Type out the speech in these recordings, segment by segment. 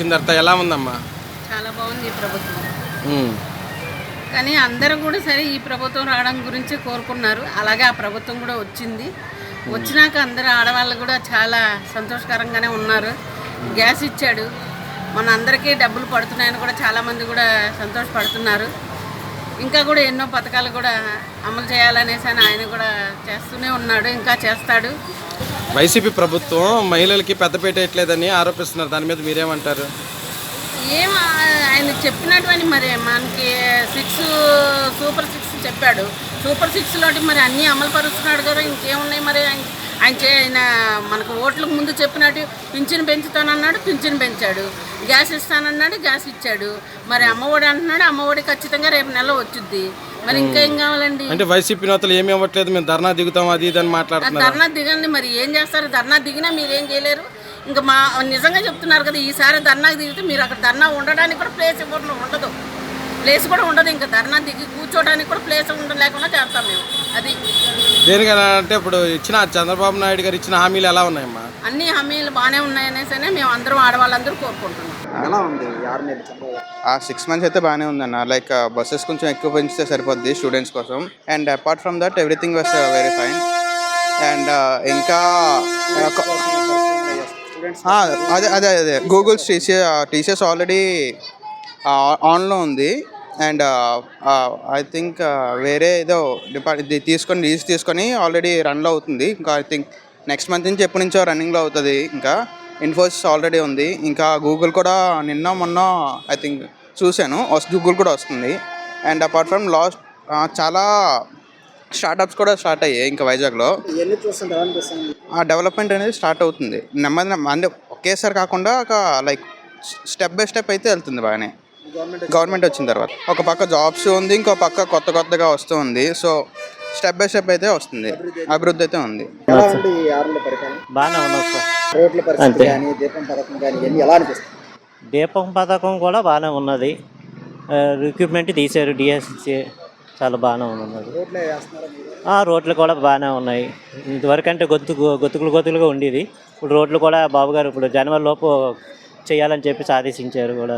వచ్చిన తర్వాత ఎలా ఉందమ్మా? చాలా బాగుంది ఈ ప్రభుత్వం. ఉమ్. కానీ అందరూ కూడా సరే ఈ ప్రభుత్వం రావడం గురించి కోరుకున్నారు. అలాగే ఆ ప్రభుత్వం కూడా వచ్చింది. వచ్చినాక అందరూ ఆడవాళ్ళు కూడా చాలా సంతోషకరంగానే ఉన్నారు. గ్యాస్ ఇచ్చాడు. మన అందరికీ డబ్బులు పడుతున్నాయని కూడా చాలామంది కూడా సంతోషపడుతున్నారు. ఇంకా కూడా ఎన్నో పథకాలు కూడా అమలు చేయాలనేసి అని ఆయన కూడా చేస్తూనే ఉన్నాడు. ఇంకా చేస్తాడు. వైసీపీ ప్రభుత్వం మహిళలకి పెద్దపీట వేయట్లేదని ఆరోపిస్తున్నారు. దాని మీద మీరేమంటారు? ఏం ఆయన చెప్పినటువంటి మరి మనకి సిక్స్ సూపర్ సిక్స్ చెప్పాడు. సూపర్ సిక్స్ లోటి మరి అన్నీ అమలు పరుస్తున్నాడు కదా ఇంకేమున్నాయి మరి ఆయన? ఆయన చే- ఆయన మనకు ఓట్లకు ముందు చెప్పినట్టు పింఛను పెంచుతానన్నాడు పింఛను పెంచాడు. గ్యాస్ ఇస్తానన్నాడు గ్యాస్ ఇచ్చాడు. మరి అమ్మఒడి అంటున్నాడు అమ్మఒడి ఖచ్చితంగా రేపు నెల వచ్చుద్ది. మరి ఇంకా ఏం కావాలండి? అంటే వైసీపీ నేతలు ఏమి ఇవ్వట్లేదు మేము ధర్నా దిగుతాం అది ఇది అని మాట్లాడుతున్నారు. ధర్నా దిగండి మరి ఏం చేస్తారు? ధర్నా దిగినా మీరు ఏం చేయలేరు. ఇంకా మా నిజంగా చెప్తున్నారు కదా ఈసారి ధర్నాకి దిగితే మీరు అక్కడ ధర్నా ఉండడానికి కూడా ప్లేస్ ఇవ్వడం ఉండదు. ప్లేస్ కూడా ఉండదు ఇంకా ధర్నా దిగి కూర్చోడానికి కూడా ప్లేస్ ఉండ లేకుండా చేస్తాం మేము. అది దేనికైనా అంటే ఇప్పుడు ఇచ్చిన చంద్రబాబు నాయుడు గారు ఇచ్చిన హామీలు ఎలా ఉన్నాయమ్మా? అన్ని హామీలు బాగానే ఉన్నాయనేసనే మేము అందరం ఆడవాళ్ళందరూ కోరుకుంటున్నాం. ఎలా ఉంది ఆ సిక్స్ మంత్స్ అయితే బాగానే ఉందన్న. లైక్ బస్సెస్ కొంచెం ఎక్కువ పెంచితే సరిపోద్ది స్టూడెంట్స్ కోసం. And apart from that everything was very fine and ఇంకా అదే అదే అదే. గూగుల్స్ టీసీఎస్ టీసీఎస్ ఆల్రెడీ ఆన్లో ఉంది. అండ్ ఐ థింక్ వేరే ఏదో డిపార్ట్ ఇది తీసుకొని లీజ్ తీసుకొని ఆల్రెడీ రన్లో అవుతుంది. ఇంకా ఐ థింక్ నెక్స్ట్ మంత్ నుంచి ఎప్పటి నుంచో రన్నింగ్లో అవుతుంది. ఇంకా ఇన్ఫోసిస్ ఆల్రెడీ ఉంది. ఇంకా గూగుల్ కూడా నిన్న మొన్న ఐ థింక్ చూశాను. గూగుల్ కూడా వస్తుంది. అండ్ అపార్ట్ ఫ్రమ్ లాస్ట్ చాలా స్టార్టప్స్ కూడా స్టార్ట్ అయ్యాయి ఇంకా వైజాగ్లో. ఆ డెవలప్మెంట్ అనేది స్టార్ట్ అవుతుంది. నెమ్మది నెమ్మ- అంటే ఒకేసారి కాకుండా ఒక లైక్ స్టెప్ బై స్టెప్ అయితే వెళ్తుంది బాగానే. గవర్నమెంట్ వచ్చిన తర్వాత. ఒక పక్క జాబ్స్ ఉంది ఇంకో పక్క కొత్త కొత్తగా వస్తూ ఉంది. సో స్టెప్ బై స్టెప్ అయితే వస్తుంది. అభివృద్ధి అయితే ఉంది. బాగానే ఉన్నాం సార్ రోడ్ల పరిస్థితి అంతే. కానీ దీపం పథకం కానీ ఇవన్నీ ఎలా అనిపిస్తుంది దీపం పథకం కూడా బాగానే ఉన్నది. రిక్రూట్మెంట్ తీశారు డిఎస్సి చాలా బాగానే ఉన్నది. రోడ్లే వేస్తున్నారా మీరు? ఆ, రోడ్లు కూడా బాగానే ఉన్నాయి. ఇదివరకు అంటే గొత్తు గొత్తుకులు గొత్తులుగా ఉండేది. ఇప్పుడు రోడ్లు కూడా బాబు గారు ఇప్పుడు జనవరి లోపు చేయాలని చెప్పి ఆదేశించారు కూడా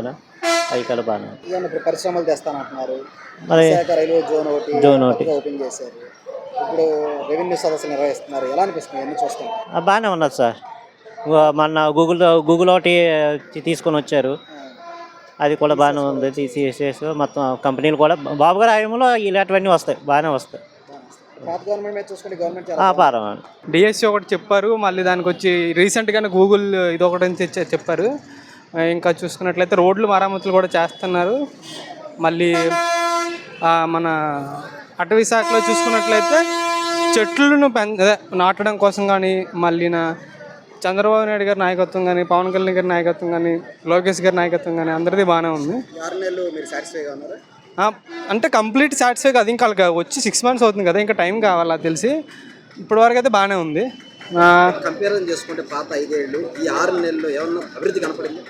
అవి కూడా బాగానే ఇప్పుడు పరిశ్రమలు తెస్తానంటున్నారు. మరి రైల్వే జోన్ ఒకటి జోన్ ఒకటి. ఓపెన్ చేశారు. ఇప్పుడు రెవెన్యూ సదస్సు నిర్వహిస్తున్నారు. ఎలా అనిపిస్తుంది? ఇవన్నీ చూస్తాం. ఆ, బాగానే ఉన్నది సార్. మొన్న గూగుల్ గూగుల్ ఒకటి తీసుకొని వచ్చారు. అది కూడా బాగానే ఉంది. తీసేసేసి మొత్తం కంపెనీలు కూడా. బాబు గారి ఆయనలో ఇలాంటివన్నీ వస్తాయి. బాగానే వస్తాయి. డిఎస్సి ఒకటి చెప్పారు. మళ్ళీ దానికి వచ్చి రీసెంట్గానే గూగుల్ ఇది ఒకటి చెప్పారు. ఇంకా చూసుకున్నట్లయితే రోడ్లు మరమ్మతులు కూడా చేస్తున్నారు. మళ్ళీ మన అటవీ శాఖలో చూసుకున్నట్లయితే చెట్లను పెం అదే నాటడం కోసం కానీ మళ్ళీ నా చంద్రబాబు నాయుడు గారి నాయకత్వం కానీ పవన్ కళ్యాణ్ గారి నాయకత్వం కానీ లోకేష్ గారి నాయకత్వం కానీ అందరిది బాగానే ఉంది. అంటే కంప్లీట్ సాటిస్ఫై కాదు. ఇంకా వాళ్ళకి వచ్చి సిక్స్ మంత్స్ అవుతుంది కదా ఇంకా టైం కావాలా తెలిసి. ఇప్పటివరకు అయితే బాగానే ఉంది. కంపేరిజన్ చేసుకుంటే పాత ఐదేళ్ళు ఈ ఆరు నెలలు ఏమన్నా అభివృద్ధి కనపడింది?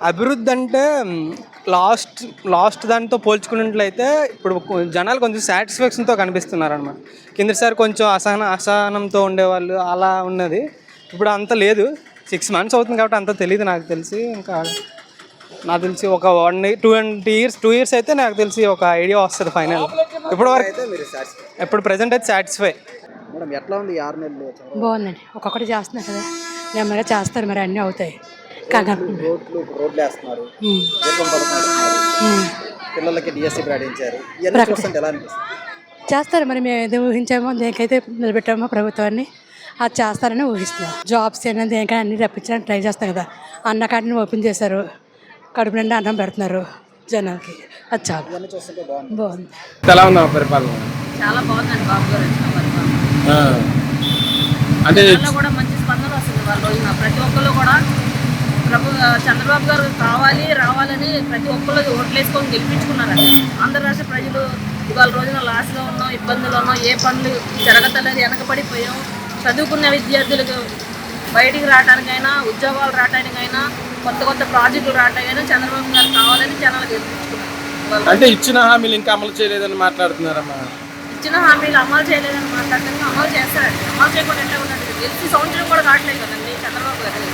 అభివృద్ధి అంటే లాస్ట్ లాస్ట్ దానితో పోల్చుకున్నట్లయితే ఇప్పుడు జనాలు కొంచెం సాటిస్ఫాక్షన్తో కనిపిస్తున్నారు అనమాట కిందసారి కొంచెం అసహన అసహనంతో ఉండేవాళ్ళు అలా ఉన్నది. ఇప్పుడు అంత లేదు. సిక్స్ మంత్స్ అవుతుంది కాబట్టి అంత తెలియదు నాకు తెలిసి. ఇంకా నాకు తెలిసి ఒక one two twenty years two years అయితే నాకు తెలిసి ఒక ఐడియా వస్తుంది ఫైనల్ ఇప్పుడు వరకు ఇప్పుడు ప్రజెంట్ అయితే సాటిస్ఫై మేడం ఎట్లా ఉంది ఈ ఆరు నెలలు? బాగుందండి. ఒక్కొక్కటి చేస్తున్నారు కదా. నెమ్మదిగా చేస్తారు మరి అన్నీ అవుతాయి. రోడ్లు రోడ్లు వేస్తున్నారు దీపం పథకం వేస్తున్నారు పిల్లలకి డిఎస్సి ప్రకటించారు. ఇవన్నీ చూస్తుంటే ఎలా అనిపిస్తుంది? చేస్తారు మరి మేము ఏదో ఊహించామో దేనికైతే నిలబెట్టామో ప్రభుత్వాన్ని అది చేస్తారని ఊహిస్తున్నాం. జాబ్స్ అయినా దేనికైనా అన్ని రప్పించడానికి ట్రై చేస్తాం కదా. అన్న కాటిని ఓపెన్ చేశారు. కడుపు నిండా అన్నం పెడుతున్నారు జనాలకి. అది చాలు. బాగుంది. ఎలా పరిపాలన? చాలా బాగుందండి బాబు గారు వచ్చిన పరిపాలన. ఆ. అంటే కూడా మంచి స్పందన వస్తుంది వాళ్ళ రోజున. ప్రతి ఒక్కళ్ళు కూడా ప్రభు చంద్రబాబు గారు కావాలి రావాలని ప్రతి ఒక్కళ్ళు ఓట్లేసుకొని గెలిపించుకున్నారండి. ఆంధ్ర రాష్ట్ర ప్రజలు ఇవాళ రోజున లాస్లో ఉన్నాం ఇబ్బందులు ఉన్నాం ఏ పనులు జరగతలేదు వెనకబడిపోయాం. చదువుకున్న విద్యార్థులకు బయటికి రావడానికైనా ఉద్యోగాలు రావడానికైనా కొత్త కొత్త ప్రాజెక్టులు రావడానికైనా చంద్రబాబు గారు కావాలని జనాలు గెలిపించుకున్నారు. అంటే ఇచ్చిన హామీలు ఇంకా అమలు చేయలేదని మాట్లాడుతున్నారమ్మా. ఇచ్చిన హామీలు అమలు చేయలేదని మాట్లాడుతున్నా అమలు చేస్తారండి. అమలు చేయకుండా ఎట్లా ఉన్నట్టు గెలిచి సంవత్సరం కూడా కావట్లేదు కదండి చంద్రబాబు గారు.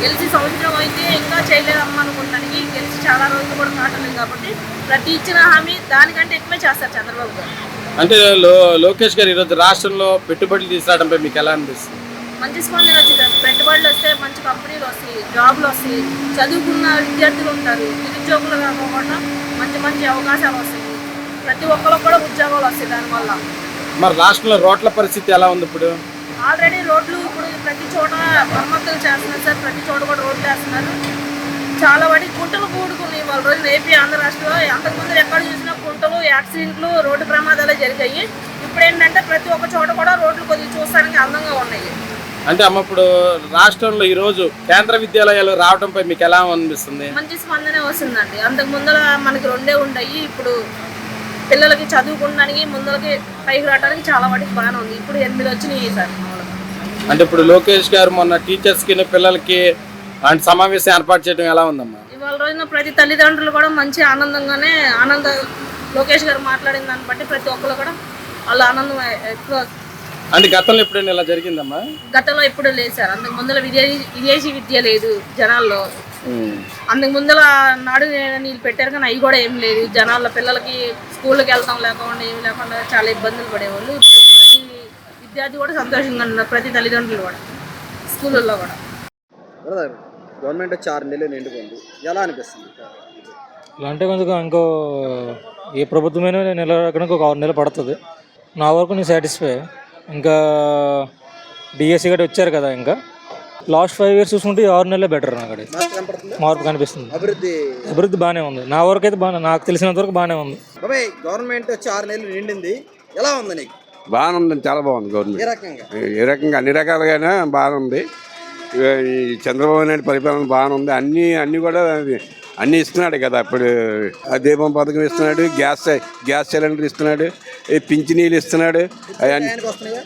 గెలిచి సంవత్సరం అయితే ఇంకా చేయలేదమ్మా అనుకుంటానికి గెలిచి చాలా రోజులు కూడా కావట్లేదు కాబట్టి ప్రతి ఇచ్చిన హామీ దానికంటే ఎక్కువే చేస్తారు చంద్రబాబు గారు. అంటే లోకేష్ గారు ఈరోజు రాష్ట్రంలో పెట్టుబడులు తీసుకురావడంపై మీకు ఎలా అనిపిస్తుంది? మంచి స్పందన వచ్చింది. పెట్టుబడులు వస్తే మంచి కంపెనీలు వస్తాయి జాబ్లు వస్తాయి చదువుకున్న విద్యార్థులు ఉంటారు. నిరుద్యోగులు కాకుండా మంచి మంచి అవకాశాలు వస్తాయి. ప్రతి ఒక్కరికి కూడా ఉద్యోగాలు వస్తాయి దానివల్ల. మరి రాష్ట్రంలో రోడ్ల పరిస్థితి ఎలా ఉంది ఇప్పుడు? ఆల్రెడీ రోడ్లు ఇప్పుడు ప్రతి చోట మరమ్మతులు చేస్తున్నారు సార్. ప్రతి చోట కూడా రోడ్లు వేస్తున్నారు. చాలా వాటి గుంటలు కూడుకున్నాయి. వాళ్ళ రోజు ఏపీ ఆంధ్ర రాష్ట్రంలో అంతకుముందు ఎక్కడ చూసినా గుంటలు యాక్సిడెంట్లు రోడ్డు ప్రమాదాలే జరిగాయి. ఇప్పుడు ఏంటంటే ప్రతి ఒక్క చోట కూడా రోడ్లు కొద్దిగా చూస్తానికి అందంగా ఉన్నాయి. అంటే అమ్మ ఇప్పుడు రాష్ట్రంలో ఈరోజు కేంద్ర విద్యాలయాలు రావడంపై మీకు ఎలా అనిపిస్తుంది? మంచి స్పందనే వస్తుందండి. అంతకు ముందర మనకి రెండే ఉంటాయి ఇప్పుడు పిల్లలకి చదువుకోవడానికి ముందరకి పైకి రావడానికి చాలా వాటికి బాగానే ఉంది. ఇప్పుడు ఎనిమిది వచ్చినాయి సార్. అంటే ఇప్పుడు లోకేష్ గారు మొన్న టీచర్స్కి పిల్లలకి అంటే సమావేశం ఏర్పాటు చేయడం ఎలా ఉందమ్మా? ఇవాళ రోజున ప్రతి తల్లిదండ్రులు కూడా మంచి ఆనందంగానే ఆనంద లోకేష్ గారు మాట్లాడిన దాన్ని బట్టి ప్రతి ఒక్కరు కూడా వాళ్ళ ఆనందం ఎక్కువ అంటే గతంలో ఎప్పుడైనా ఇలా జరిగిందమ్మా? గతంలో ఎప్పుడు లేదు సార్. అంతకు ముందర విదేశీ విదేశీ విద్య లేదు జనాల్లో. అంతకు ముందర నాడు నీళ్ళు పెట్టారు కానీ అవి కూడా ఏం లేదు. జనాల పిల్లలకి స్కూల్కి వెళ్తాం లేకుండా ఏమి లేకుండా చాలా ఇబ్బందులు పడేవాళ్ళు. విద్యార్థి కూడా సంతోషంగా ఉన్నారు ప్రతి తల్లిదండ్రులు కూడా స్కూళ్ళల్లో కూడా. బ్రదర్ గవర్నమెంట్ వచ్చి ఆరు నెలలు నిండుకుంది. ఎలా అనిపిస్తుంది? ఇలా అంటే కొంచెం ఇంకో ఏ ప్రభుత్వమైనా నిలబడడానికి ఒక ఆరు నెలలు పడుతుంది. నా వరకు నేను సాటిస్ఫై ఇంకా డిఎస్సి గట్టి వచ్చారు కదా ఇంకా. లాస్ట్ ఫైవ్ ఇయర్స్ చూసుకుంటే ఆరు నెలలే బెటర్ నాకు అది మార్పు కనిపిస్తుంది. అభివృద్ధి? అభివృద్ధి బాగానే ఉంది. నా వరకు అయితే బాగా నాకు తెలిసినంత వరకు బాగానే ఉంది. గవర్నమెంట్ వచ్చి ఆరు నెలలు నిండింది. ఎలా ఉంది నీకు? బాగానే ఉంది చాలా బాగుంది గవర్నమెంట్. ఏ రకంగా? అన్ని రకాలుగానే బాగానే ఉంది ఈ చంద్రబాబు నాయుడు పరిపాలన బాగానే ఉంది అన్ని అన్ని కూడా అన్ని ఇస్తున్నాడు కదా ఇప్పుడు ఆ దీపం పథకం ఇస్తున్నాడు గ్యాస్ గ్యాస్ సిలిండర్ ఇస్తున్నాడు ఈ పింఛనీళ్ళు ఇస్తున్నాడు?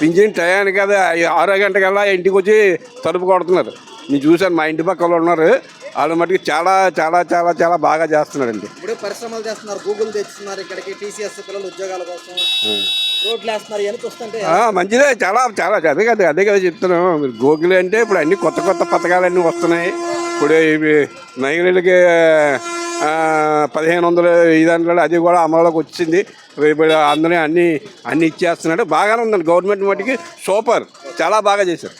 పింఛన్ టయానికి కదా ఆరో గంటకల్లా ఇంటికి వచ్చి తలుపు కొడుతున్నారు. నేను చూశాను మా ఇంటి పక్కన ఉన్నారు వాళ్ళు మటుకు చాలా చాలా చాలా చాలా బాగా చేస్తున్నాడండి. ఇప్పుడు పరిశ్రమలు చేస్తున్నారు గూగుల్ తెచ్చుతున్నారు ఇక్కడికి టీసీఎస్ పిల్లలు ఉద్యోగాల కోసం. రోడ్లు వేస్తున్నారు వస్తుంటే. మంచిదే చాలా చాలా అదే కదా అదే కదా చెప్తున్నాం గూగుల్ అంటే ఇప్పుడు అన్ని కొత్త కొత్త పథకాలన్నీ వస్తున్నాయి. ఇప్పుడు ఇవి మహిళలకి పదిహేను వందలు ఈ దాంట్లో అది కూడా అమలులోకి వచ్చింది. ఇప్పుడు అందరూ అన్ని అన్ని ఇచ్చేస్తున్నాడు. బాగానే ఉందండి. గవర్నమెంట్ మటుకి సూపర్ చాలా బాగా చేశారు.